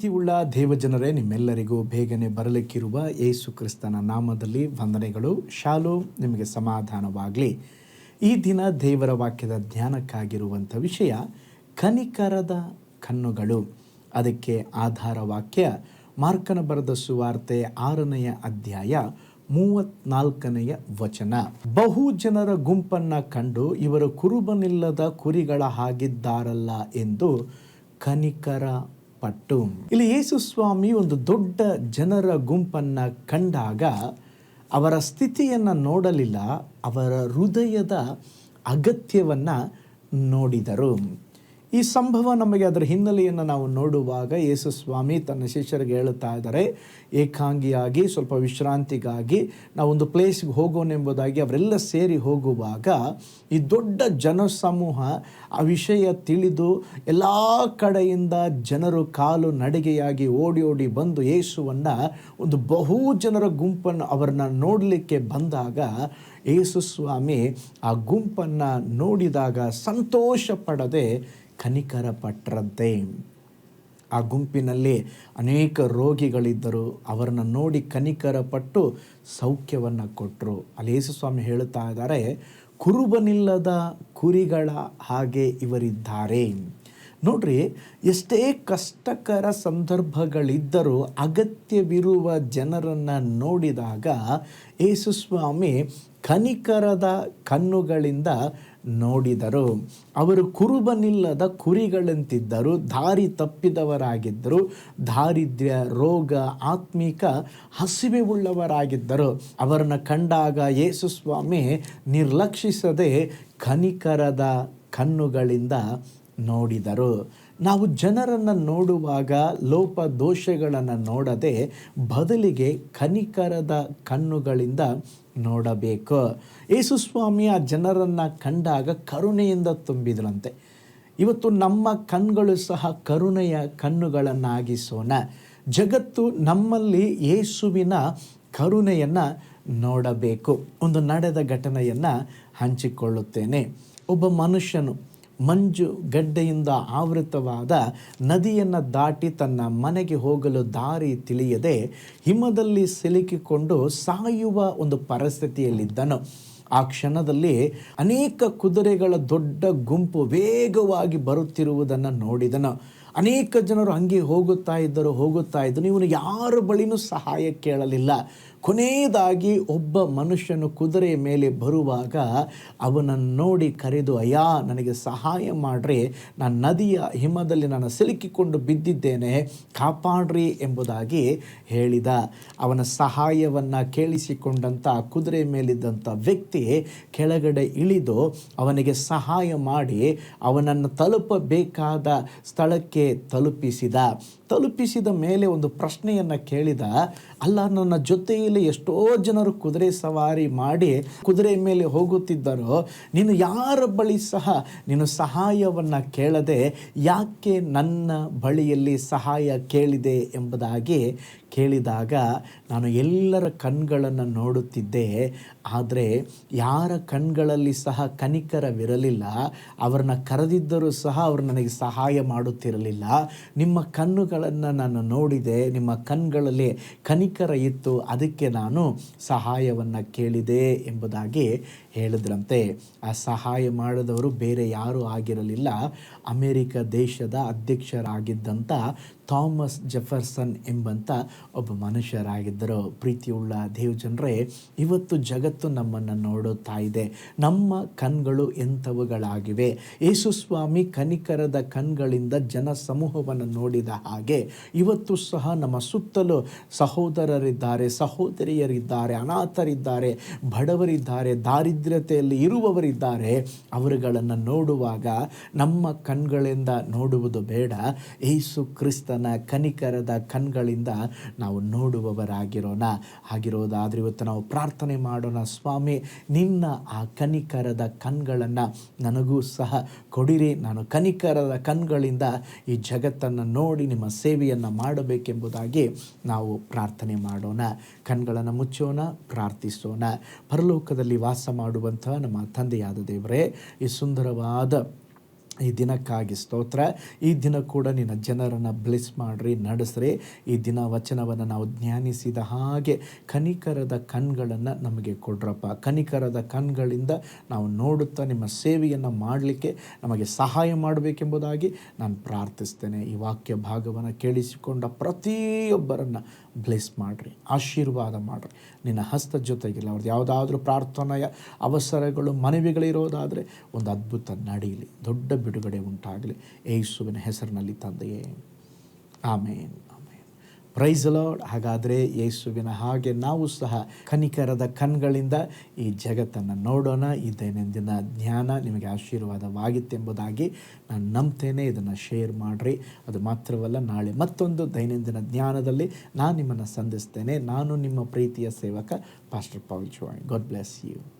ಪ್ರೀತಿಯುಳ್ಳ ದೇವಜನರೇ, ನಿಮ್ಮೆಲ್ಲರಿಗೂ ಬೇಗನೆ ಬರಲಿಕ್ಕಿರುವ ಯೇಸು ಕ್ರಿಸ್ತನ ನಾಮದಲ್ಲಿ ವಂದನೆಗಳು. ಶಾಲು ನಿಮಗೆ ಸಮಾಧಾನವಾಗಲಿ. ಈ ದಿನ ದೇವರ ವಾಕ್ಯದ ಧ್ಯಾನಕ್ಕಾಗಿರುವಂಥ ವಿಷಯ, ಕನಿಕರದ ಕಣ್ಣುಗಳು. ಅದಕ್ಕೆ ಆಧಾರ ವಾಕ್ಯ, ಮಾರ್ಕನ ಬರೆದ ಸುವಾರ್ತೆ ಆರನೆಯ ಅಧ್ಯಾಯ ಮೂವತ್ನಾಲ್ಕನೆಯ ವಚನ. ಬಹು ಜನರ ಗುಂಪನ್ನ ಕಂಡು ಇವರು ಕುರುಬನಿಲ್ಲದ ಕುರಿಗಳ ಹಾಗಿದ್ದಾರಲ್ಲ ಎಂದು ಕನಿಕರ ಪಟ್ಟು. ಇಲ್ಲಿ ಯೇಸು ಸ್ವಾಮಿ ಒಂದು ದೊಡ್ಡ ಜನರ ಗುಂಪನ್ನ ಕಂಡಾಗ ಅವರ ಸ್ಥಿತಿಯನ್ನು ನೋಡಲಿಲ್ಲ, ಅವರ ಹೃದಯದ ಅಗತ್ಯವನ್ನು ನೋಡಿದರು. ಈ ಸಂಭವ ನಮಗೆ ಅದರ ಹಿನ್ನೆಲೆಯನ್ನು ನಾವು ನೋಡುವಾಗ ಯೇಸು ಸ್ವಾಮಿ ತನ್ನ ಶಿಷ್ಯರಿಗೆ ಹೇಳುತ್ತಾ ಇದ್ದಾರೆ, ಏಕಾಂಗಿಯಾಗಿ, ಸ್ವಲ್ಪ ವಿಶ್ರಾಂತಿಗಾಗಿ, ನಾವೊಂದು ಪ್ಲೇಸ್ಗೆ ಹೋಗೋಣೆಂಬುದಾಗಿ ಅವರೆಲ್ಲ ಸೇರಿ ಹೋಗುವಾಗ ಈ ದೊಡ್ಡ ಜನಸಮೂಹ, ಆ ವಿಷಯ ತಿಳಿದು ಎಲ್ಲ ಕಡೆಯಿಂದ ಜನರು ಕಾಲು ನಡಿಗೆಯಾಗಿ ಓಡಿ ಓಡಿ ಬಂದು ಯೇಸುವನ್ನು, ಒಂದು ಬಹು ಜನರ ಗುಂಪನ್ನು ಅವರನ್ನ ನೋಡಲಿಕ್ಕೆ ಬಂದಾಗ ಯೇಸು ಸ್ವಾಮಿ ಆ ಗುಂಪನ್ನು ನೋಡಿದಾಗ ಸಂತೋಷ ಪಡದೆ ಕನಿಕರ ಪಟ್ಟರಂತೆ ಆ ಗುಂಪಿನಲ್ಲಿ ಅನೇಕ ರೋಗಿಗಳಿದ್ದರು. ಅವರನ್ನು ನೋಡಿ ಕನಿಕರ ಪಟ್ಟು ಸೌಖ್ಯವನ್ನು ಕೊಟ್ಟರು ಅಲ್ಲಿ ಯೇಸುಸ್ವಾಮಿ ಹೇಳುತ್ತಾ ಇದ್ದಾರೆ, ಕುರುಬನಿಲ್ಲದ ಕುರಿಗಳ ಹಾಗೆ ಇವರಿದ್ದಾರೆ. ನೋಡ್ರಿ, ಎಷ್ಟೇ ಕಷ್ಟಕರ ಸಂದರ್ಭಗಳಿದ್ದರೂ ಅಗತ್ಯವಿರುವ ಜನರನ್ನು ನೋಡಿದಾಗ ಯೇಸು ಸ್ವಾಮಿ ಕನಿಕರದ ಕಣ್ಣುಗಳಿಂದ ನೋಡಿದರು. ಅವರು ಕುರುಬನಿಲ್ಲದ ಕುರಿಗಳಂತಿದ್ದರು, ದಾರಿ ತಪ್ಪಿದವರಾಗಿದ್ದರು, ದಾರಿದ್ರ್ಯ, ರೋಗ, ಆತ್ಮಿಕ ಹಸಿವೆ ಉಳ್ಳವರಾಗಿದ್ದರು. ಅವರನ್ನು ಕಂಡಾಗ ಯೇಸುಸ್ವಾಮಿ ನಿರ್ಲಕ್ಷಿಸದೆ ಕನಿಕರದ ಕಣ್ಣುಗಳಿಂದ ನೋಡಿದರು. ನಾವು ಜನರನ್ನು ನೋಡುವಾಗ ಲೋಪ ದೋಷಗಳನ್ನು ನೋಡದೆ ಬದಲಿಗೆ ಕನಿಕರದ ಕಣ್ಣುಗಳಿಂದ ನೋಡಬೇಕು. ಯೇಸುಸ್ವಾಮಿ ಆ ಜನರನ್ನು ಕಂಡಾಗ ಕರುಣೆಯಿಂದ ತುಂಬಿದ್ರಂತೆ. ಇವತ್ತು ನಮ್ಮ ಕಣ್ಗಳು ಸಹ ಕರುಣೆಯ ಕಣ್ಣುಗಳನ್ನಾಗಿಸೋಣ. ಜಗತ್ತು ನಮ್ಮಲ್ಲಿ ಯೇಸುವಿನ ಕರುಣೆಯನ್ನು ನೋಡಬೇಕು. ಒಂದು ನಡೆದ ಘಟನೆಯನ್ನು ಹಂಚಿಕೊಳ್ಳುತ್ತೇನೆ. ಒಬ್ಬ ಮನುಷ್ಯನು ಮಂಜು ಗಡ್ಡೆಯಿಂದ ಆವೃತವಾದ ನದಿಯನ್ನು ದಾಟಿ ತನ್ನ ಮನೆಗೆ ಹೋಗಲು ದಾರಿ ತಿಳಿಯದೆ ಹಿಮದಲ್ಲಿ ಸಿಲುಕಿಕೊಂಡು ಸಾಯುವ ಒಂದು ಪರಿಸ್ಥಿತಿಯಲ್ಲಿದ್ದನು. ಆ ಕ್ಷಣದಲ್ಲಿ ಅನೇಕ ಕುದುರೆಗಳ ದೊಡ್ಡ ಗುಂಪು ವೇಗವಾಗಿ ಬರುತ್ತಿರುವುದನ್ನು ನೋಡಿದನು. ಅನೇಕ ಜನರು ಹಂಗೆ ಹೋಗುತ್ತಾ ಇದ್ದರು ಹೋಗುತ್ತಾ ಇದ್ದರು. ಇವನು ಯಾರ ಬಳಿನೂ ಸಹಾಯ ಕೇಳಲಿಲ್ಲ. ಕೊನೆಯದಾಗಿ ಒಬ್ಬ ಮನುಷ್ಯನು ಕುದುರೆ ಮೇಲೆ ಬರುವಾಗ ಅವನನ್ನು ನೋಡಿ ಕರೆದು, ಅಯ್ಯ, ನನಗೆ ಸಹಾಯ ಮಾಡ್ರಿ. ನಾನು ನದಿಯ ಹಿಮದಲ್ಲಿ ನಾನು ಸಿಲುಕಿಕೊಂಡು ಬಿದ್ದಿದ್ದೇನೆ. ಕಾಪಾಡ್ರಿ ಎಂಬುದಾಗಿ ಹೇಳಿದ. ಅವನ ಸಹಾಯವನ್ನು ಕೇಳಿಸಿಕೊಂಡಂಥ ಕುದುರೆ ಮೇಲಿದ್ದಂಥ ವ್ಯಕ್ತಿ ಕೆಳಗಡೆ ಇಳಿದು ಅವನಿಗೆ ಸಹಾಯ ಮಾಡಿ ಅವನನ್ನು ತಲುಪಬೇಕಾದ ಸ್ಥಳಕ್ಕೆ ತಲುಪಿಸಿದ ತಲುಪಿಸಿದ ಮೇಲೆ ಒಂದು ಪ್ರಶ್ನೆಯನ್ನು ಕೇಳಿದ, ಅಲ್ಲ, ನನ್ನ ಜೊತೆಯಲ್ಲಿ ಎಷ್ಟೋ ಜನರು ಕುದುರೆ ಸವಾರಿ ಮಾಡಿ ಕುದುರೆ ಮೇಲೆ ಹೋಗುತ್ತಿದ್ದರೋ, ನೀನು ಯಾರ ಬಳಿ ಸಹ ನೀನು ಸಹಾಯವನ್ನು ಕೇಳದೆ ಯಾಕೆ ನನ್ನ ಬಳಿಯಲ್ಲಿ ಸಹಾಯ ಕೇಳಿದೆ ಎಂಬುದಾಗಿ ಕೇಳಿದಾಗ, ನಾನು ಎಲ್ಲರ ಕಣ್ಗಳನ್ನು ನೋಡುತ್ತಿದ್ದೆ, ಆದರೆ ಯಾರ ಕಣ್ಗಳಲ್ಲಿ ಸಹ ಕನಿಕರವಿರಲಿಲ್ಲ, ಅವರನ್ನ ಕರೆದಿದ್ದರೂ ಸಹ ಅವರು ನನಗೆ ಸಹಾಯ ಮಾಡುತ್ತಿರಲಿಲ್ಲ, ನಿಮ್ಮ ಕಣ್ಣುಗಳನ್ನು ನಾನು ನೋಡಿದೆ ನಿಮ್ಮ ಕಣ್ಗಳಲ್ಲಿ ಕನಿಕರ ಇತ್ತು ಅದಕ್ಕೆ ನಾನು ಸಹಾಯವನ್ನು ಕೇಳಿದೆ ಎಂಬುದಾಗಿ ಹೇಳಿದ್ರಂತೆ, ಆ ಸಹಾಯ ಮಾಡಿದವರು ಬೇರೆ ಯಾರೂ ಆಗಿರಲಿಲ್ಲ. ಅಮೆರಿಕ ದೇಶದ ಅಧ್ಯಕ್ಷರಾಗಿದ್ದಂಥ ಥಾಮಸ್ ಜೆಫರ್ಸನ್ ಎಂಬಂಥ ಒಬ್ಬ ಮನುಷ್ಯರಾಗಿದ್ದರು. ಪ್ರೀತಿಯುಳ್ಳ ದೇವ್ ಜನರೇ ಇವತ್ತು ಜಗತ್ತು ನಮ್ಮನ್ನು ನೋಡುತ್ತಾ ಇದೆ. ನಮ್ಮ ಕಣ್ಗಳು ಎಂಥವುಗಳಾಗಿವೆ? ಯೇಸುಸ್ವಾಮಿ ಕನಿಕರದ ಕಣ್ಗಳಿಂದ ಜನ ಸಮೂಹವನ್ನು ನೋಡಿದ ಹಾಗೆ, ಇವತ್ತು ಸಹ ನಮ್ಮ ಸುತ್ತಲೂ ಸಹೋದರರಿದ್ದಾರೆ, ಸಹೋದರಿಯರಿದ್ದಾರೆ, ಅನಾಥರಿದ್ದಾರೆ, ಬಡವರಿದ್ದಾರೆ ದಾರಿದ್ರ್ಯತೆಯಲ್ಲಿ ಇರುವವರಿದ್ದಾರೆ, ಅವರುಗಳನ್ನು ನೋಡುವಾಗ ನಮ್ಮ ಕಣ್ಗಳಿಂದ ನೋಡುವುದು ಬೇಡ. ಏಸು ಕ್ರಿಸ್ತನ ಕನಿಕರದ ಕಣ್ಗಳಿಂದ ನಾವು ನೋಡುವವರಾಗಿರೋಣ. ಆಗಿರೋದಾದ್ರೆ ಇವತ್ತು ನಾವು ಪ್ರಾರ್ಥನೆ ಮಾಡೋಣ, ಸ್ವಾಮಿ, ನಿನ್ನ ಆ ಕನಿಕರದ ಕಣ್ಗಳನ್ನು ನನಗೂ ಸಹ ಕೊಡಿರಿ. ನಾನು ಕನಿಕರದ ಕಣ್ಗಳಿಂದ ಈ ಜಗತ್ತನ್ನು ನೋಡಿ ನಿಮ್ಮ ಸೇವೆಯನ್ನು ಮಾಡಬೇಕೆಂಬುದಾಗಿ ನಾವು ಪ್ರಾರ್ಥನೆ ಮಾಡೋಣ. ಕಣ್ಗಳನ್ನು ಮುಚ್ಚೋಣ, ಪ್ರಾರ್ಥಿಸೋಣ. ಪರಲೋಕದಲ್ಲಿ ವಾಸ ಮಾಡುವಂಥ ನಮ್ಮ ತಂದೆಯಾದ ದೇವರೇ ಈ ಸುಂದರವಾದ ಈ ದಿನಕ್ಕಾಗಿ ಸ್ತೋತ್ರ. ಈ ದಿನ ಕೂಡ ನಿನ್ನ ಜನರನ್ನು ಬ್ಲೆಸ್ ಮಾಡ್ರಿ, ನಡೆಸ್ರಿ. ಈ ದಿನ ವಚನವನ್ನು ನಾವು ಧ್ಯಾನಿಸಿದ ಹಾಗೆ ಕನಿಕರದ ಕಣ್ಗಳನ್ನು ನಮಗೆ ಕೊಡ್ರಪ್ಪ. ಕನಿಕರದ ಕಣ್ಗಳಿಂದ ನಾವು ನೋಡುತ್ತಾ ನಿಮ್ಮ ಸೇವೆಯನ್ನು ಮಾಡಲಿಕ್ಕೆ ನಮಗೆ ಸಹಾಯ ಮಾಡಬೇಕೆಂಬುದಾಗಿ ನಾನು ಪ್ರಾರ್ಥಿಸ್ತೇನೆ. ಈ ವಾಕ್ಯ ಭಾಗವನ್ನು ಕೇಳಿಸಿಕೊಂಡ ಪ್ರತಿಯೊಬ್ಬರನ್ನು ಬ್ಲೆಸ್ ಮಾಡಿರಿ, ಆಶೀರ್ವಾದ ಮಾಡಿರಿ. ನಿನ್ನ ಹಸ್ತ ಜೊತೆಗಿಲ್ಲ ಅವ್ರದ್ದು ಯಾವುದಾದ್ರೂ ಪ್ರಾರ್ಥನೆಯ ಅವಸರಗಳು ಮನವಿಗಳಿರೋದಾದರೆ ಒಂದು ಅದ್ಭುತ ನಡೀಲಿ. ದೊಡ್ಡ ಬಿಡುಗಡೆ ಉಂಟಾಗಲಿ. ಏಸುವಿನ ಹೆಸರಿನಲ್ಲಿ ತಂದೆಯೇ. ಆಮೇನ್ ಆಮೇನ್. ಪ್ರೈಸ್ ಲಾರ್ಡ್ ಹಾಗಾದರೆ ಯೇಸುವಿನ ಹಾಗೆ ನಾವು ಸಹ ಕನಿಕರದ ಕಣ್ಗಳಿಂದ ಈ ಜಗತ್ತನ್ನು ನೋಡೋಣ. ಈ ದೈನಂದಿನ ಜ್ಞಾನ ನಿಮಗೆ ಆಶೀರ್ವಾದವಾಗಿತ್ತೆಂಬುದಾಗಿ ನಾನು ನಂಬ್ತೇನೆ. ಇದನ್ನು ಶೇರ್ ಮಾಡಿರಿ. ಅದು ಮಾತ್ರವಲ್ಲ, ನಾಳೆ ಮತ್ತೊಂದು ದೈನಂದಿನ ಜ್ಞಾನದಲ್ಲಿ ನಾನು ನಿಮ್ಮನ್ನು ಸಂಧಿಸ್ತೇನೆ. ನಾನು ನಿಮ್ಮ ಪ್ರೀತಿಯ ಸೇವಕ pastor Paul Chauhan God bless you